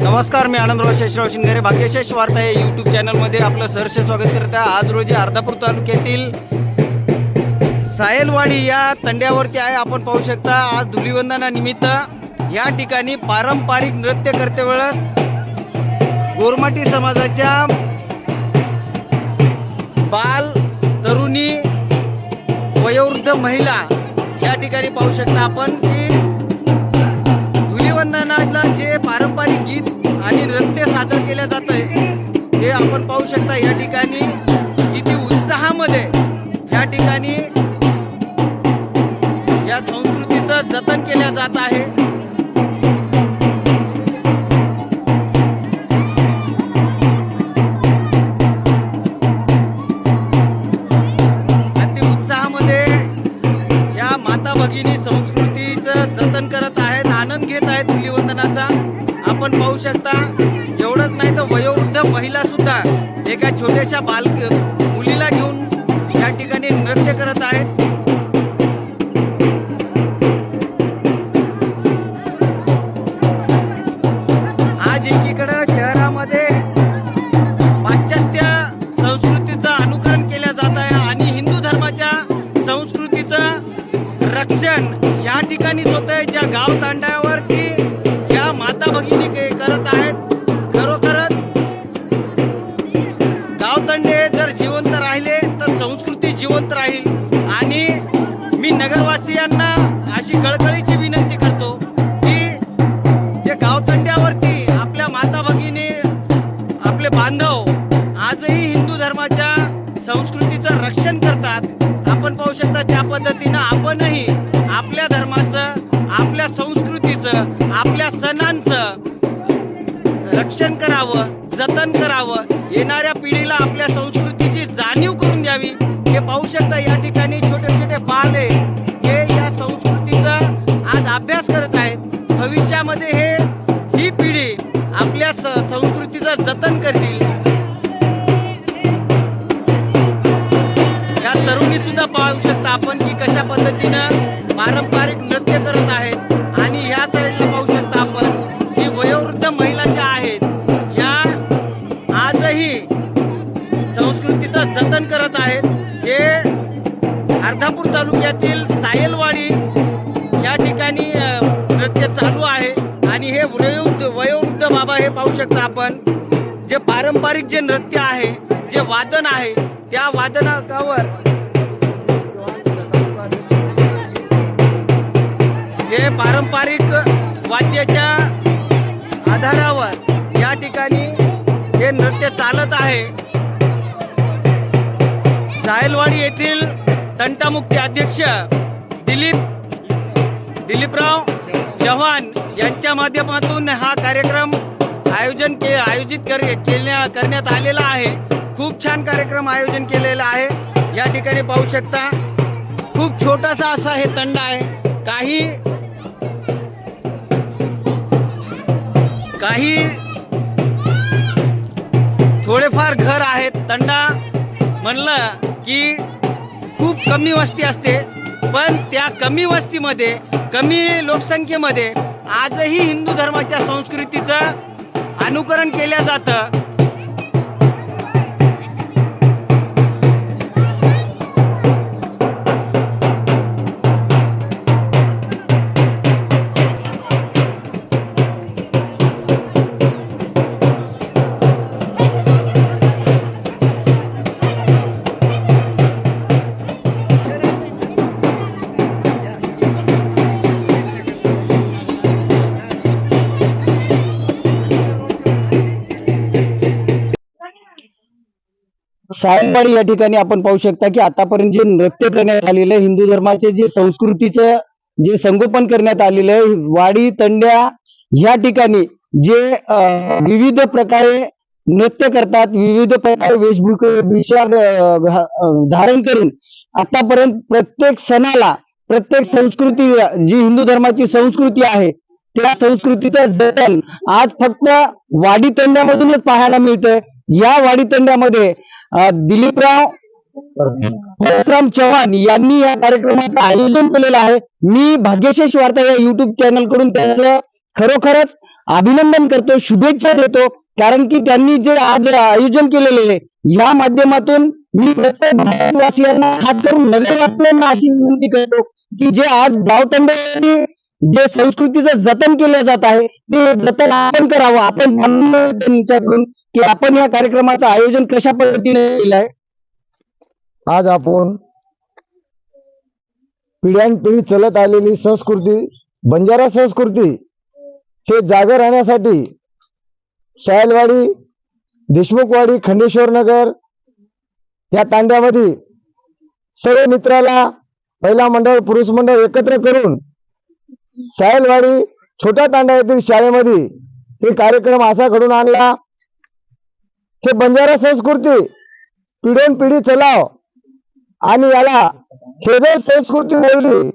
नमस्कार मी आनंदराव शेषराव शिंगारे भाग्यशेष वार्ता या यूट्यूब चॅनलमध्ये आपलं सहर्ष स्वागत करत आहे. आज रोजी अर्धापूर तालुक्यातील सायलवाडी या तंड्यावरती आहे. आपण पाहू शकता आज धुलीवंदनानिमित्त या ठिकाणी पारंपरिक नृत्य करते वेळेस गोरमाटी समाजाच्या बाल तरुणी वयोवृद्ध महिला या ठिकाणी पाहू शकता आपण की धुलीवंदनाला जे पारंपरिक गीत आणि नृत्य सादर केलं जातं हे आपण पाहू शकता या ठिकाणी. बाल रक्षण करावं जतन करावं येणाऱ्या पिढीला आपल्या संस्कृतीची जाणीव करून द्यावी. हे पाहू शकता या ठिकाणी छोटे छोटे बाल आहे हे या संस्कृतीचा आज अभ्यास करत आहेत. भविष्यामध्ये हे ही पिढी आपल्या स- संस्कृतीचं जतन करतील. या तरुणी सुद्धा पाहू शकता आपण की कशा पद्धतीनं हे पारंपरिक वाद्याच्या आधारावर या ठिकाणी हे नृत्य चालत आहे. सायलवाडी येथील तंटामुक्ती अध्यक्ष दिलीप दिलीपराव चव्हाण यांच्या माध्यमातून हा कार्यक्रम आयोजन के आयोजित कर केल्या करण्यात आलेला आहे. खूप छान कार्यक्रम आयोजन केलेला आहे. या ठिकाणी पाहू शकता खूप छोटासा असा हे तंड आहे. काही काही थोडेफार घर आहेत. तंडा म्हणलं की खूप कमी वस्ती असते. पण त्या कमी वस्तीमध्ये कमी लोकसंख्येमध्ये आजही हिंदू धर्माच्या संस्कृतीचं अनुकरण केलं जातं. सायंकाळी या ठिकाणी आपण पाहू शकता की आतापर्यंत जे नृत्य करण्यात आलेलं आहे हिंदू धर्माचे जे संस्कृतीचं जे संगोपन करण्यात आलेलं आहे वाडी तंड्या ह्या ठिकाणी जे विविध प्रकारे नृत्य करतात विविध प्रकारे वेशभूषा विषया धारण करून आतापर्यंत प्रत्येक सणाला प्रत्येक संस्कृती जी हिंदू धर्माची संस्कृती आहे त्या संस्कृतीचं जतन आज फक्त वाडी तंड्यामधूनच पाहायला मिळतंय. या वाडी तंड्यामध्ये दिलीपराव परशुराम चव्हाण यांनी या कार्यक्रमाचं आयोजन केलेलं आहे. मी भाग्यशेष वार्ता या युट्यूब चॅनलकडून त्यांचं खरोखरच अभिनंदन करतो शुभेच्छा देतो. कारण की त्यांनी जे आज आयोजन केलेले आहे या माध्यमातून मी प्रत्येक भारतवासियांना खास करून नगरवासियांना अशी विनंती करतो की जे आज गावतंड जे संस्कृतीचं जतन केलं जात आहे ते जतन आपण करावं. आपण विचारून की आपण या कार्यक्रमाचं आयोजन कशा पद्धतीने केलं आहे? आज आपण पिढ्यानपिढी चलत आलेली संस्कृती बंजारा संस्कृती हे जागर राहण्यासाठी सायलवाडी देशमुखवाडी खंडेश्वर नगर या तांड्यामध्ये सर्व मित्राला महिला मंडळ पुरुष मंडळ एकत्र करून सायलवाडी छोट्या तांडा येथील शाळेमध्ये हे कार्यक्रम असा घडून आणला हे बंजारा संस्कृती पिढ्यान पिढी चलाव आणि याला हे जर संस्कृती मिळवली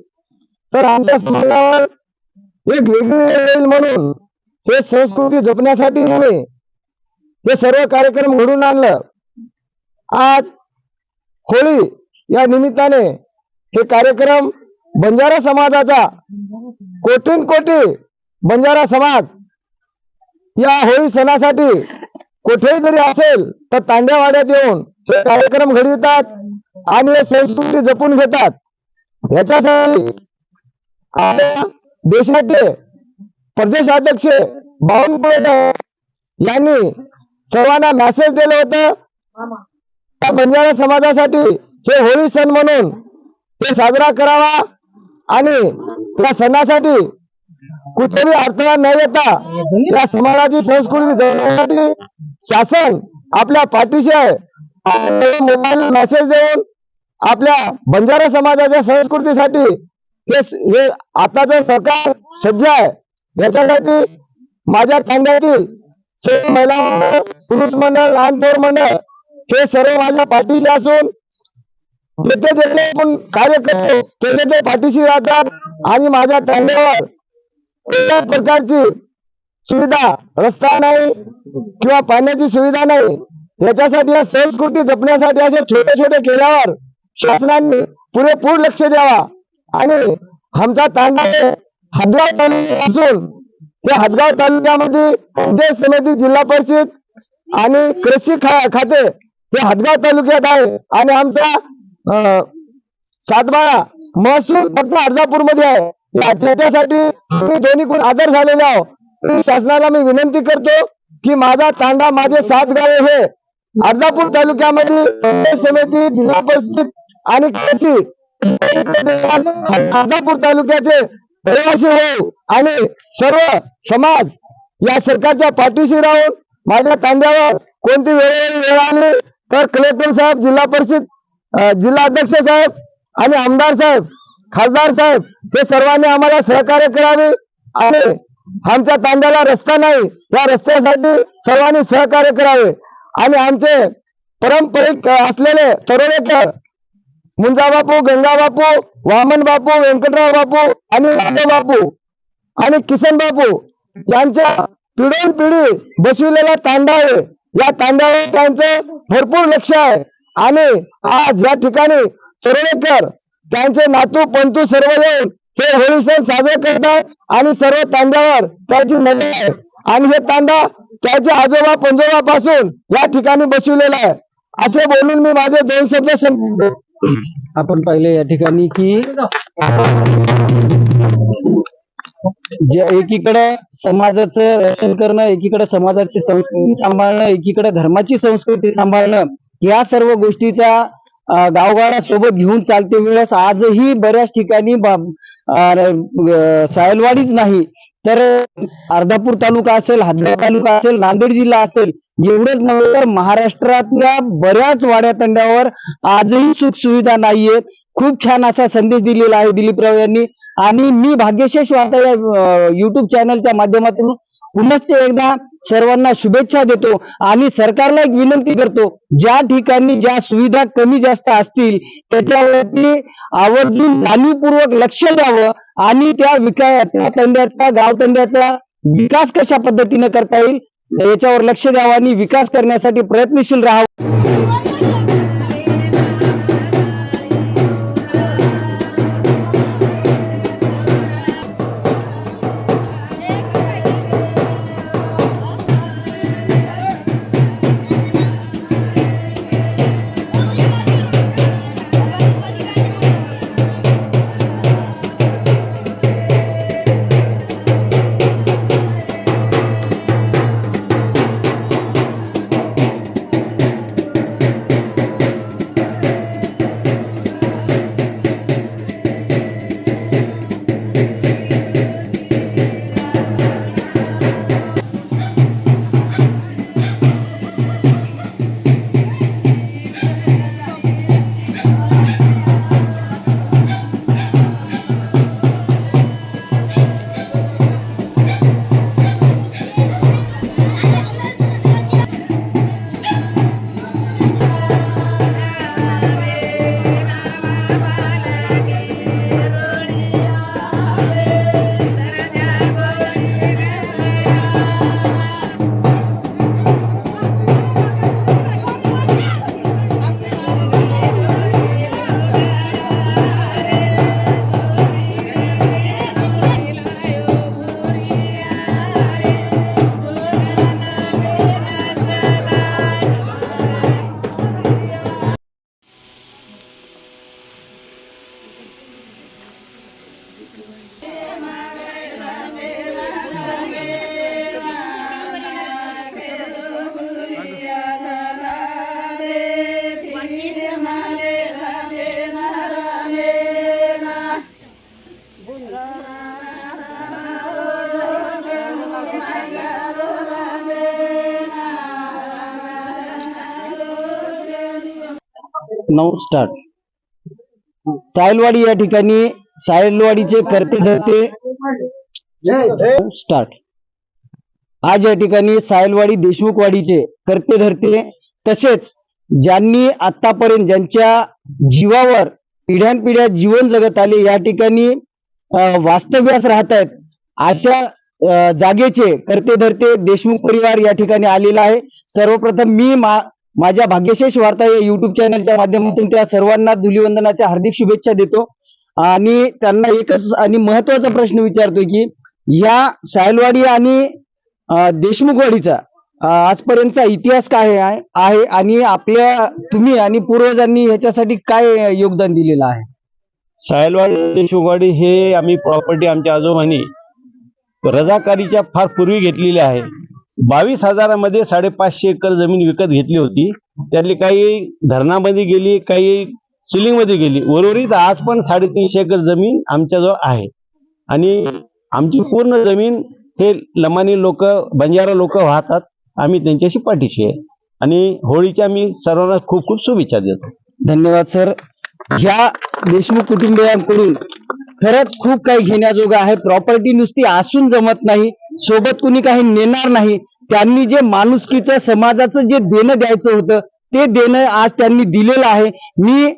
तर आमच्या समाजावर एक वेगळी येईल म्हणून हे संस्कृती जपण्यासाठी नव्हे हे सर्व कार्यक्रम घडून आणलं. आज होळी या निमित्ताने हे कार्यक्रम बंजारा समाजाचा कोटीन कोटी बंजारा समाज या होळी सणासाठी कुठेही जरी असेल तर तांड्यावाड्यात येऊन हे कार्यक्रम घडवितात आणि हे संस्कृती जपून घेतात. याच्यासाठी आपल्या देशाचे प्रदेशाध्यक्ष बावनकुळे साहेब यांनी सर्वांना मेसेज दिलं होतं. त्या बंजारा समाजासाठी हे होळी सण म्हणून ते साजरा करावा आणि त्या सणासाठी कुठेही अडथळा न येता या समाजाची संस्कृती जपण्यासाठी शासन आपल्या पाठीशी आहे. मोबाईल मेसेज देऊन आपल्या बंजारा समाजाच्या संस्कृतीसाठी हे आता आताचं सरकार सज्ज आहे याच्यासाठी माझ्या खांद्यातील सर्व महिला मंडळ पुरुष मंडळ लहान थोर मंडळ हे सर्व माझ्या पाठीशी असून जेथे जेथे आपण कार्य करतो तेथे ते पाठीशी राहतात. आणि माझ्या तांड्यावर कोणत्याच प्रकारची सुविधा रस्ता नाही किंवा पाण्याची सुविधा नाही याच्यासाठी या संस्कृती जपण्यासाठी असे छोटे छोटे केल्यावर शासनाने पुरेपूर लक्ष द्यावा. आणि आमचा तांडा हे हदगाव तालुका असून त्या हदगाव तालुक्यामध्ये पंचायत समिती जिल्हा परिषद आणि कृषी खा खाते हे हदगाव तालुक्यात आहे. आणि आमचा अं, सातबारा महसूल फक्त अर्धापूरमध्ये आहे. या त्याच्यासाठी मी दोन्ही कोण आदर झालेले आहो शासनाला मी विनंती करतो की माझा तांडा माझे सात गावे हे अर्धापूर तालुक्यामध्ये समिती जिल्हा परिषद आणि अर्धापूर तालुक्याचे रहिवासी होऊ आणि सर्व समाज या सरकारच्या पाठीशी राहून माझ्या तांड्यावर कोणती वेळोवेळी वेळ आली तर कलेक्टर साहेब जिल्हा परिषद जिल्हा अध्यक्ष साहेब आणि आमदार साहेब खासदार साहेब हे सर्वांनी आम्हाला सहकार्य करावे. आणि आमच्या तांड्याला रस्ता नाही या रस्त्यासाठी सर्वांनी सहकार्य करावे. आणि आमचे पारंपरिक असलेले तरुणेकर मुंजा बापू गंगा बापू वामन बापू व्यंकटराव बापू आणि बापू आणि किसन बापू यांच्या पिढून पिढी बसविलेला तांडा आहे. या तांड्यावर त्यांचं भरपूर लक्ष आहे. आणि आज या ठिकाणी तरोडेकर त्यांचे नातू पंतू सर्व येऊन हे होळी सण साजरे करतात आणि सर्व तांड्यावर त्याची नजर आहे. आणि हे तांडा त्याच्या आजोबा पंजोबा पासून या ठिकाणी बसविलेला आहे. असे बोलून मी माझे दोन शब्द आपण पाहिले या ठिकाणी की जे एकीकडे समाजाचं रक्षण करणं एकीकडे समाजाची संस्कृती सांभाळणं एकीकडे धर्माची संस्कृती सांभाळणं या सर्व गोष्टीचा गावगाडासोबत सोबत घेऊन चालते वेळेस आजही बऱ्याच ठिकाणी सायलवाडीच नाही तर अर्धापूर तालुका असेल हदगाव तालुका असेल नांदेड जिल्हा असेल एवढंच नव्हे तर महाराष्ट्रातल्या बऱ्याच वाड्या तंड्यावर आजही सुख सुविधा नाहीयेत खूप छान असा संदेश दिलेला आहे दिलीपराव यांनी. आणि मी भाग्यशेष वार्ता या युट्यूब चॅनलच्या माध्यमातून पुनश्च एकदा सर्वांना शुभेच्छा देतो आणि सरकारला एक विनंती करतो ज्या ठिकाणी ज्या सुविधा कमी जास्त असतील त्याच्यावरती आवर्जून जाणीवपूर्वक लक्ष द्यावं आणि त्या विकास त्या तंड्याचा गाव तंड्याचा विकास कशा पद्धतीने करता येईल याच्यावर लक्ष द्यावं आणि विकास करण्यासाठी प्रयत्नशील राहावं. नऊ स्टार्ट सायलवाडी या ठिकाणी सायलवाडीचे करते धरते. स्टार्ट आज या ठिकाणी सायलवाडी देशमुखवाडीचे करते धरते. तसेच ज्यांनी आतापर्यंत ज्यांच्या जीवावर पिढ्यानपिढ्या जीवन जगत आले या ठिकाणी वास्तव्यास राहत आहेत अशा जागेचे करते धरते देशमुख परिवार या ठिकाणी आलेला आहे. सर्वप्रथम मी मा माझ्या भाग्यशेष वार्ता या युट्यूब चॅनलच्या माध्यमातून त्या सर्वांना धुलीवंदनाच्या हार्दिक शुभेच्छा देतो. आणि त्यांना एकच आणि महत्त्वाचा प्रश्न विचारतोय की या सायलवाडी आणि देशमुखवाडीचा आजपर्यंतचा इतिहास काय आहे? आहे आणि आपल्या तुम्ही आणि पूर्वजांनी ह्याच्यासाठी काय योगदान दिलेलं आहे? सायलवाडी देशमुखवाडी हे आम्ही प्रॉपर्टी आमच्या आजोबांनी रजाकारीच्या फार पूर्वी घेतलेली आहे. बावीस हजारामध्ये साडेपाचशे एकर जमीन विकत घेतली होती. त्यातली काही धरणामध्ये गेली काही सिलिंगमध्ये गेली. उर्वरित आज पण साडेतीनशे एकर जमीन आमच्याजवळ आहे. आणि आमची पूर्ण जमीन हे लमानी लोक बंजारा लोक वाहतात. आम्ही त्यांच्याशी पाठीशी आहे. आणि होळीच्या मी सर्वांना खूप खूप शुभेच्छा देतो. धन्यवाद सर. ह्या देशमुख कुटुंबियांकडून खरंच खूप काही घेण्याजोगं आहे. प्रॉपर्टी नुसती असून जमत नाही. सोबत कुणी काही नेणार नाही. त्यांनी जे माणुसकीचं समाजाचं जे देणं द्यायचं होतं ते देणं आज त्यांनी दिलेलं आहे. मी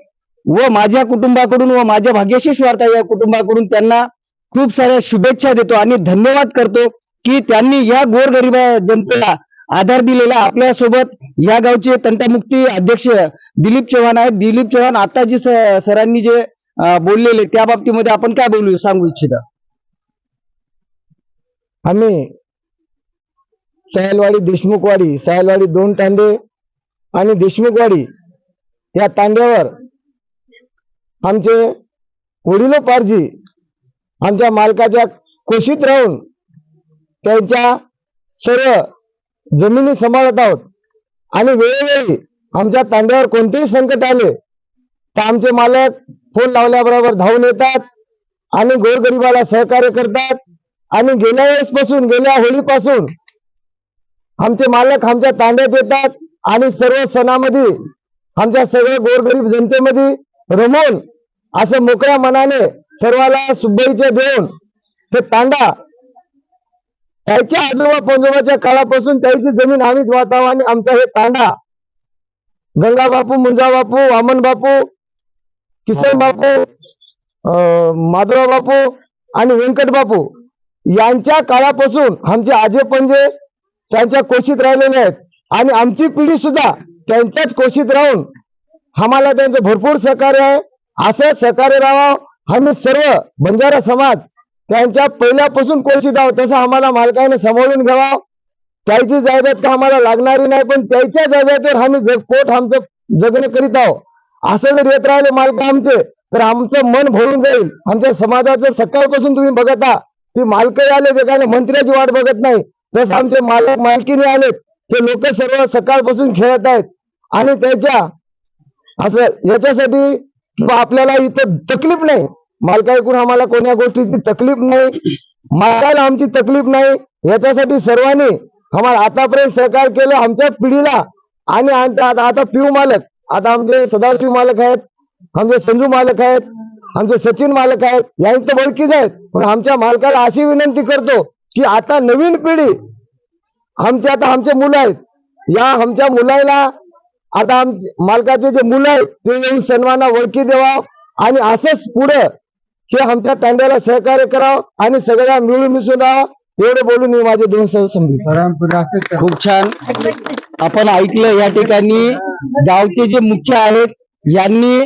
व माझ्या कुटुंबाकडून व माझ्या भाग्यशेष वार्ता या कुटुंबाकडून त्यांना खूप साऱ्या शुभेच्छा देतो आणि धन्यवाद करतो की त्यांनी या गोरगरीब जनतेला आधार दिलेला आपल्यासोबत या गावचे तंटामुक्ती अध्यक्ष दिलीप चव्हाण आहेत. दिलीप चव्हाण आता जे सरांनी जे बोललेले त्या बाबतीमध्ये आपण काय बोलू सांगू इच्छिता? आम्ही सायलवाडी देशमुखवाडी सायलवाडी दोन तांडे आणि देशमुखवाडी या तांड्यावर आमचे वडिलोपार्जी आमच्या मालकाच्या कोशीत राहून त्यांच्या सर्व जमिनी सांभाळत आहोत. आणि वेळोवेळी आमच्या तांड्यावर कोणतेही संकट आले तर आमचे मालक फोन लावल्याबरोबर धावून येतात आणि गोरगरिबाला सहकार्य करतात. आणि गेल्या वेळेस पासून गेल्या होळीपासून आमचे मालक आमच्या तांड्यात येतात आणि सर्व सणामध्ये आमच्या सगळ्या गोरगरीब जनतेमध्ये रमून असं मोकळ्या मनाने सर्वाला शुभेच्छा देऊन ते तांडा त्याच्या आजोबा पंजोबाच्या काळापासून त्याची जमीन आम्हीच वाटावं आणि आमचा हे तांडा. गंगा बापू मुंजा बापू वामन बापू किसन बापू अं, माधवराव बापू आणि व्यंकट बापू यांच्या काळापासून आमचे आजे पंजे त्यांच्या कोशीत राहिलेले आहेत. आणि आमची पिढी सुद्धा त्यांच्याच कोशीत राहून आम्हाला त्यांचं भरपूर सहकार्य आहे. असं सहकार्य राहावं. आम्ही सर्व बंजारा समाज त्यांच्या पहिल्यापासून कोशीत आहोत तसं आम्हाला मालकाने सांभाळून घ्यावा. त्याची जायदाद का आम्हाला लागणारी नाही पण त्याच्या जायदादवर आम्ही जग पोट आमचं जगणं करीत आहोत. असं जर येत राहिले मालक आमचे तर आमचं मन भरून जाईल. आमच्या समाजाचं सकाळपासून तुम्ही बघत आहात ती मालकही आले ते मंत्र्याची वाट बघत नाही. तसं आमचे मालक मालकीने आलेत. हे लोक सर्व सकाळपासून खेळत आहेत. आणि त्याच्या असं याच्यासाठी किंवा आपल्याला इथं तकलीफ नाही. मालकाकडून आम्हाला कोण्या गोष्टीची तकलीफ नाही मालकाला आमची तकलीफ नाही याच्यासाठी सर्वांनी आम्हाला आतापर्यंत सहकार्य केलं आमच्या पिढीला. आणि आता आता- पिऊ मालक आता आमचे सदाशिव मालक आहेत आमचे संजू मालक आहेत आमचे सचिन मालक आहेत यांनी तर ओळखीच आहेत. पण आमच्या मालकाला अशी विनंती करतो की आता नवीन पिढी आमचे आता आमचे मुलं आहेत. या आमच्या मुलाला आता आमचे मालकाचे जे मुलं आहेत ते येऊन सन्माना वळखी देवा. आणि असंच पुढं हे आमच्या तांड्याला सहकार्य करावं आणि सगळ्या मिळून मिसळून राहावं एवढे बोलून मी माझे दोन सह संपले खूप छान. आपण ऐकलं या ठिकाणी. गावचे जे मुख्य आहेत यांनी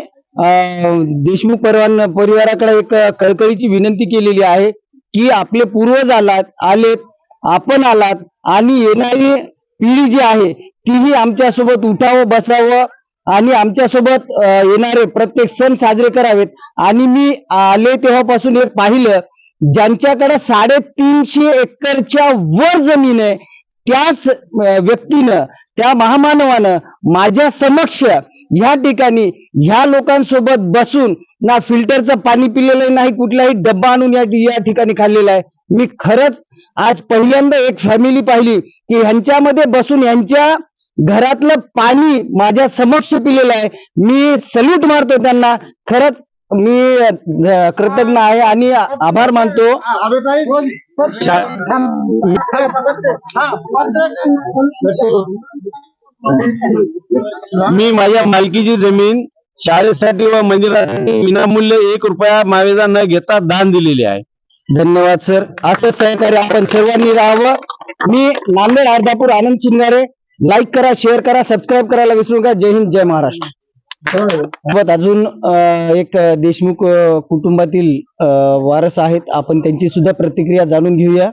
देशमुख परिवार परिवाराकडे एक कळकळीची विनंती केलेली आहे की आपले पूर्वज आलात आलेत आपण आलात आणि येणारी पिढी जी आहे तीही आमच्यासोबत उठावं बसावं. आणि आमच्यासोबत येणारे प्रत्येक सण साजरे करावेत. आणि मी आले तेव्हापासून एक पाहिलं ज्यांच्याकडे साडेतीनशे एकरच्या वर जमीन आहे त्याच व्यक्तीनं त्या महामानवानं माझ्या समक्ष ह्या ठिकाणी ह्या लोकांसोबत बसून ना फिल्टरचं पाणी पिलेलं नाही कुठलाही डब्बा आणून या या ठिकाणी खाल्लेला आहे. मी खरंच आज पहिल्यांदा एक फॅमिली पाहिली की ह्यांच्यामध्ये बसून ह्यांच्या घरातलं पाणी माझ्या समक्ष पिलेलं आहे. मी सल्यूट मारतो त्यांना. खरंच मी कृतज्ञ आहे आणि आभार मानतो. मी माझ्या मालकीची जमीन शाळेसाठी व मंदिरासाठी विनामूल्य एक रुपया मावेजा न घेता दान दिलेली आहे. धन्यवाद सर. असं सहकार्य आपण सर्वांनी राहावं. मी नांदेड अर्धापूर आनंद शिंगारे. लाईक करा शेअर करा सबस्क्राईब करायला विसरू नका. जय हिंद जय महाराष्ट्र. अजून एक देशमुख कुटुंबातील वारस आहेत. आपण त्यांची सुद्धा प्रतिक्रिया जाणून घेऊया.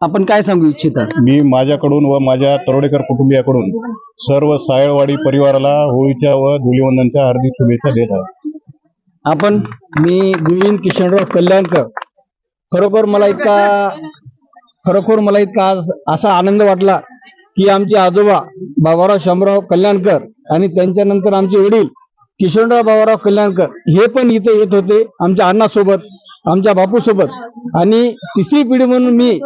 आपण काय सांगू इच्छिता? मी माझ्याकडून व माझ्या तरोडेकर कुटुंबियाकडून सर्व सायळवाडी परिवाराला होळीच्या व धुलीवंदनच्या हार्दिक शुभेच्छा देत आहे. आपण मी गोविंद किशनराव कल्याणकर. खरोखर मला इतका खरोखर मला इतका आज असा आनंद वाटला की आमचे आजोबा बाबाराव शामराव कल्याणकर आणि त्यांच्यानंतर आमचे वडील किशनराव बाबाराव कल्याणकर हे पण इथे येत होते आमच्या अण्णासोबत आमच्या बापूसोबत. आणि तिसरी पिढी म्हणून मी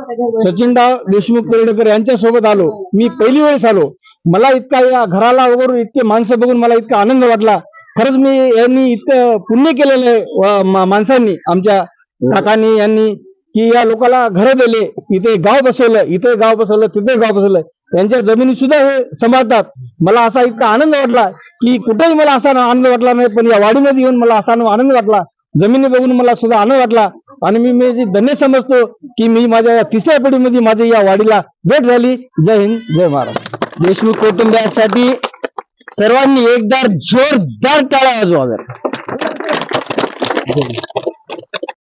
सचिनराव देशमुख तर्डेकर यांच्या सोबत आलो. मी पहिली वेळेस आलो. मला इतका या घराला वगैरे इतके माणसं बघून मला इतका आनंद वाटला. खरंच मी यांनी इतकं पुण्य केलेलं आहे माणसांनी आमच्या काकांनी यांनी. की या लोकांना घरं दिले इथे गाव बसवलं इथे गाव बसवलं तिथे गाव बसवलं. त्यांच्या जमिनी सुद्धा हे सांभाळतात. मला असा इतका आनंद वाटला की कुठेही मला असा आनंद वाटला नाही पण या वाडीमध्ये येऊन मला असा आनंद वाटला. जमिनी बघून मला सुद्धा आनंद वाटला. आणि मी मी जे धन्य समजतो की मी माझ्या या तिसऱ्या पिढीमध्ये माझ्या या वाडीला भेट झाली. जय हिंद जय महाराज देशमुख कौटुंबियांसाठी सर्वांनी एकदा जोरदार टाळा वाजवा